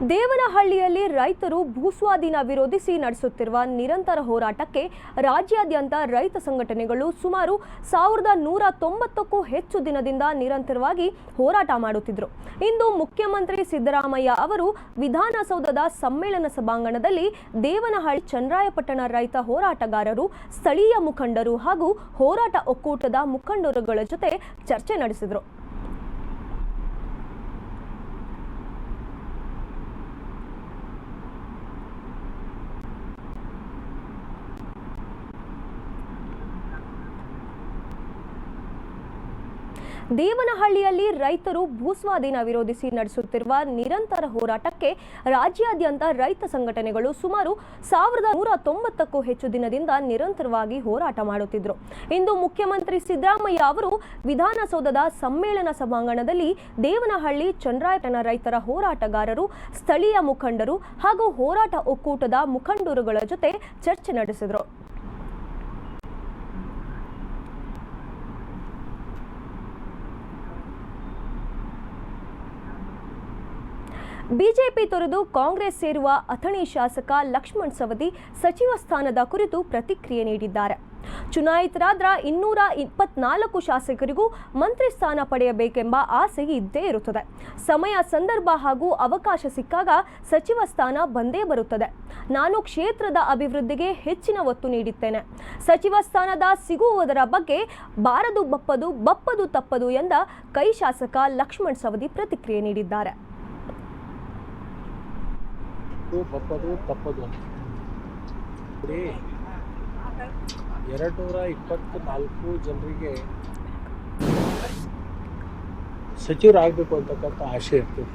ದೇವನಹಳ್ಳಿಯಲ್ಲಿ ರೈತರು ಭೂಸ್ವಾಧೀನ ವಿರೋಧಿಸಿ ನಡೆಸುತ್ತಿರುವ ನಿರಂತರ ಹೋರಾಟಕ್ಕೆ ರಾಜ್ಯಾದ್ಯಂತ ರೈತ ಸಂಘಟನೆಗಳು ಸುಮಾರು ಸಾವಿರದ ನೂರ ತೊಂಬತ್ತಕ್ಕೂ ಹೆಚ್ಚು ದಿನದಿಂದ ನಿರಂತರವಾಗಿ ಹೋರಾಟ ಮಾಡುತ್ತಿದ್ದರು ಇಂದು ಮುಖ್ಯಮಂತ್ರಿ ಸಿದ್ದರಾಮಯ್ಯ ಅವರು ವಿಧಾನಸೌಧದ ಸಮ್ಮೇಳನ ಸಭಾಂಗಣದಲ್ಲಿ ದೇವನಹಳ್ಳಿ ಚನ್ನರಾಯಪಟ್ಟಣ ರೈತ ಹೋರಾಟಗಾರರು, ಸ್ಥಳೀಯ ಮುಖಂಡರು ಹಾಗೂ ಹೋರಾಟ ಒಕ್ಕೂಟದ ಮುಖಂಡರುಗಳ ಜೊತೆ ಚರ್ಚೆ ನಡೆಸಿದರು. ದೇವನಹಳ್ಳಿಯಲ್ಲಿ ರೈತರು ಭೂಸ್ವಾಧೀನ ವಿರೋಧಿಸಿ ನಡೆಸುತ್ತಿರುವ ನಿರಂತರ ಹೋರಾಟಕ್ಕೆ ರಾಜ್ಯಾದ್ಯಂತ ರೈತ ಸಂಘಟನೆಗಳು ಸುಮಾರು ಸಾವಿರದ ನೂರ ತೊಂಬತ್ತಕ್ಕೂ ಹೆಚ್ಚು ದಿನದಿಂದ ನಿರಂತರವಾಗಿ ಹೋರಾಟ ಮಾಡುತ್ತಿದ್ದರು ಇಂದು ಮುಖ್ಯಮಂತ್ರಿ ಸಿದ್ದರಾಮಯ್ಯ ಅವರು ವಿಧಾನಸೌಧದ ಸಮ್ಮೇಳನ ಸಭಾಂಗಣದಲ್ಲಿ ದೇವನಹಳ್ಳಿ ಚಂದ್ರಾಯತನ ರೈತರ ಹೋರಾಟಗಾರರು, ಸ್ಥಳೀಯ ಮುಖಂಡರು ಹಾಗೂ ಹೋರಾಟ ಒಕ್ಕೂಟದ ಮುಖಂಡರುಗಳ ಜೊತೆ ಚರ್ಚೆ ನಡೆಸಿದರು. ಬಿಜೆಪಿ ತೊರೆದು ಕಾಂಗ್ರೆಸ್ ಸೇರುವ ಅಥಣಿ ಶಾಸಕ ಲಕ್ಷ್ಮಣ್ ಸವದಿ ಸಚಿವ ಸ್ಥಾನದ ಕುರಿತು ಪ್ರತಿಕ್ರಿಯೆ ನೀಡಿದ್ದಾರೆ. ಚುನಾಯಿತರಾದ ಇನ್ನೂರ ಇಪ್ಪತ್ನಾಲ್ಕು ಶಾಸಕರಿಗೂ ಮಂತ್ರಿ ಸ್ಥಾನ ಪಡೆಯಬೇಕೆಂಬ ಆಸೆ ಇದ್ದೇ ಇರುತ್ತದೆ. ಸಮಯ, ಸಂದರ್ಭ ಹಾಗೂ ಅವಕಾಶ ಸಿಕ್ಕಾಗ ಸಚಿವ ಸ್ಥಾನ ಬಂದೇ ಬರುತ್ತದೆ. ನಾನು ಕ್ಷೇತ್ರದ ಅಭಿವೃದ್ಧಿಗೆ ಹೆಚ್ಚಿನ ಒತ್ತು ನೀಡುತ್ತೇನೆ ಸಚಿವ ಸ್ಥಾನದ ಸಿಗುವುದರ ಬಗ್ಗೆ ಬಾರದು ಬಪ್ಪದು ಬಪ್ಪದು ತಪ್ಪದು ಎಂದ ಕೈ ಶಾಸಕ ಲಕ್ಷ್ಮಣ್ ಸವದಿ ಪ್ರತಿಕ್ರಿಯೆ ನೀಡಿದ್ದಾರೆ. ಇದು ಬಪ್ಪದು ತಪ್ಪದು ಅಂತ. ಎರಡು ನೂರ ಇಪ್ಪತ್ನಾಲ್ಕು ಜನರಿಗೆ ಸಚಿವರಾಗಬೇಕು ಅಂತಕ್ಕಂಥ ಆಸೆ ಇರ್ತದೆ.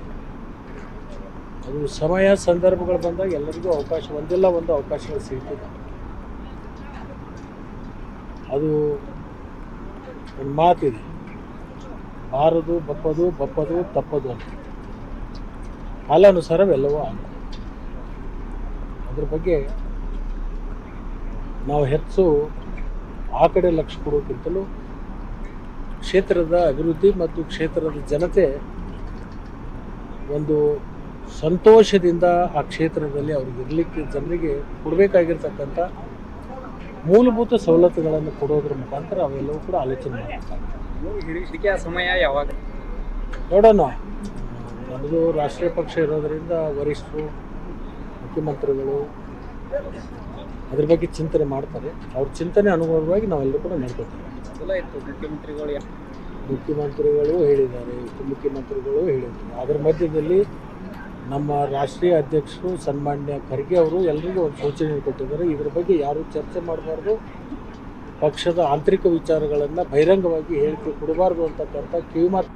ಅದು ಸಮಯ ಸಂದರ್ಭಗಳು ಬಂದಾಗ ಎಲ್ಲರಿಗೂ ಅವಕಾಶ, ಒಂದಿಲ್ಲ ಒಂದು ಅವಕಾಶಗಳು ಸಿಗ್ತದೆ. ಅದು ಒಂದು ಮಾತಿದೆ. ಬಾರದು, ಬಪ್ಪದು ಬಪ್ಪದು, ತಪ್ಪದು ಅಂತ. ಕಾಲಾನುಸಾರವೆಲ್ಲವೂ ಆಗುತ್ತೆ ಅದ್ರ ಬಗ್ಗೆ ನಾವು ಹೆಚ್ಚು ಆ ಕಡೆ ಲಕ್ಷ್ಯ ಕೊಡೋಕ್ಕಿಂತಲೂ ಕ್ಷೇತ್ರದ ಅಭಿವೃದ್ಧಿ ಮತ್ತು ಕ್ಷೇತ್ರದ ಜನತೆ ಒಂದು ಸಂತೋಷದಿಂದ ಆ ಕ್ಷೇತ್ರದಲ್ಲಿ ಅವ್ರಿಗೆ ಇರಲಿಕ್ಕೆ ಜನರಿಗೆ ಕೊಡಬೇಕಾಗಿರ್ತಕ್ಕಂಥ ಮೂಲಭೂತ ಸವಲತ್ತುಗಳನ್ನು ಕೊಡೋದ್ರ ಮುಖಾಂತರ ಅವೆಲ್ಲವೂ ಕೂಡ ಆಲೋಚನೆ ಮಾಡ್ತಾರೆ. ಸಮಯ ಯಾವಾಗ? ನೋಡೋಣ. ನಮ್ಮದು ರಾಷ್ಟ್ರೀಯ ಪಕ್ಷ ಇರೋದರಿಂದ ವರಿಷ್ಠರು ಮುಖ್ಯಮಂತ್ರಿಗಳು ಅದ್ರ ಬಗ್ಗೆ ಚಿಂತನೆ ಮಾಡ್ತಾರೆ. ಅವ್ರ ಚಿಂತನೆ ಅನುಗುಣವಾಗಿ ನಾವೆಲ್ಲರೂ ಕೂಡ ನಡ್ಕೋತೀವಿ. ಇತ್ತು ಮುಖ್ಯಮಂತ್ರಿಗಳು ಮುಖ್ಯಮಂತ್ರಿಗಳು ಹೇಳಿದ್ದಾರೆ, ಉಪಮುಖ್ಯಮಂತ್ರಿಗಳು ಹೇಳಿದ್ದಾರೆ. ಅದರ ಮಧ್ಯದಲ್ಲಿ ನಮ್ಮ ರಾಷ್ಟ್ರೀಯ ಅಧ್ಯಕ್ಷರು ಸನ್ಮಾನ್ಯ ಖರ್ಗೆ ಅವರು ಎಲ್ರಿಗೂ ಒಂದು ಸೂಚನೆ ಕೊಟ್ಟಿದ್ದಾರೆ. ಇದ್ರ ಬಗ್ಗೆ ಯಾರೂ ಚರ್ಚೆ ಮಾಡಬಾರ್ದು. ಪಕ್ಷದ ಆಂತರಿಕ ವಿಚಾರಗಳನ್ನು ಬಹಿರಂಗವಾಗಿ ಹೇಳಿಕೆ ಕೊಡಬಾರ್ದು ಅಂತಕ್ಕಂಥ ಕಿವಿಮಾತು